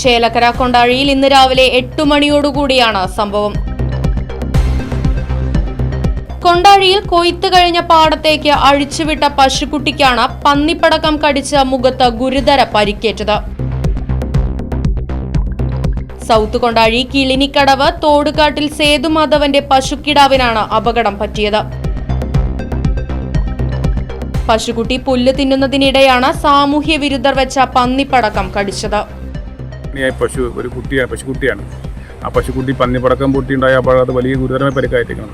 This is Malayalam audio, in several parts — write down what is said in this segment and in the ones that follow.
ചേലക്കര കൊണ്ടാഴിയിൽ ഇന്ന് രാവിലെ എട്ടു മണിയോടുകൂടിയാണ് സംഭവം. കൊണ്ടാഴിയിൽ കൊയ്ത്ത് കഴിഞ്ഞ പാടത്തേക്ക് അഴിച്ചുവിട്ട പശുക്കുട്ടിക്കാണ് പന്നിപ്പടക്കം കടിച്ച മുഖത്ത് ഗുരുതര പരിക്കേറ്റത്. സൗത്ത് കൊണ്ടാഴി കിളിനിക്കടവ് തോടുകാട്ടിൽ സേതുമാധവന്റെ പശുക്കിടാവിനാണ് അപകടം പറ്റിയത്. പശുക്കുട്ടി പുല്ല് തിന്നുന്നതിനിടെയാണ് സാമൂഹ്യ വിരുദ്ധർ വെച്ച പന്നിപ്പടക്കം കടിച്ചത്. ഈ പശു ഒരു കുട്ടിയാണ് പശുക്കുട്ടിയാണ്. ആ പശുക്കുട്ടി പന്നിപ്പടക്കം പൊട്ടിയുണ്ടായ അപ്പോൾ അത് വലിയ ഗുരുതരമായ പരിക്കായിരിക്കണം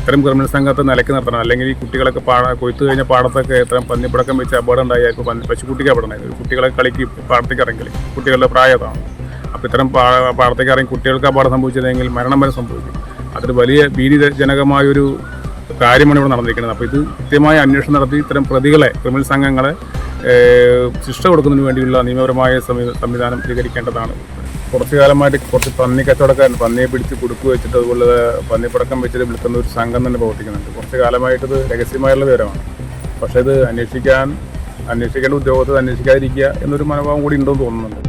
ഇത്തരം ക്രിമിനൽ സംഘത്തെ നിലയ്ക്ക് നിർത്തണം. അല്ലെങ്കിൽ ഈ കുട്ടികളൊക്കെ പാട കൊയ്ത്തു കഴിഞ്ഞ പാടത്തൊക്കെ ഇത്തരം പന്നിപ്പടക്കം വെച്ച് അപകടം ഉണ്ടായിരിക്കും പന്നി പശുക്കുട്ടിക്ക് അപകടം ഉണ്ടായി. കുട്ടികളെ കളിക്ക് പാടത്തേക്ക് ഇറങ്ങി കുട്ടികളുടെ പ്രായതാണ് അപ്പോൾ ഇത്തരം പാ പാടത്തേക്ക് ഇറങ്ങി കുട്ടികൾക്ക് അപകടം സംഭവിച്ചതെങ്കിൽ മരണം വരെ സംഭവിക്കും. അതൊരു വലിയ ഭീതിജനകമായൊരു കാര്യമാണ് ഇവിടെ നടന്നിരിക്കുന്നത്. അപ്പോൾ ഇത് കൃത്യമായ അന്വേഷണം നടത്തി ഇത്തരം പ്രതികളെ ക്രിമിനൽ സംഘങ്ങളെ ശിക്ഷ കൊടുക്കുന്നതിന് വേണ്ടിയുള്ള നിയമപരമായ സംവി- സംവിധാനം സ്വീകരിക്കേണ്ടതാണ്. കുറച്ചു കാലമായിട്ട് കുറച്ച് പന്നി കച്ചവടക്കാരൻ പന്നിയെ പിടിച്ച് കുടുക്ക് വെച്ചിട്ട് അതുപോലെ പന്നിപ്പടക്കം വെച്ചിട്ട് വിളിക്കുന്ന ഒരു സംഘം തന്നെ പ്രവർത്തിക്കുന്നുണ്ട്. കുറച്ച് കാലമായിട്ട് ഇത് രഹസ്യമായുള്ള വിവരമാണ്. പക്ഷേ ഇത് അന്വേഷിക്കാൻ അന്വേഷിക്കേണ്ട ഉദ്യോഗസ്ഥർ അന്വേഷിക്കാതിരിക്കുക എന്നൊരു മനോഭാവം കൂടി ഉണ്ടെന്ന് തോന്നുന്നുണ്ട്.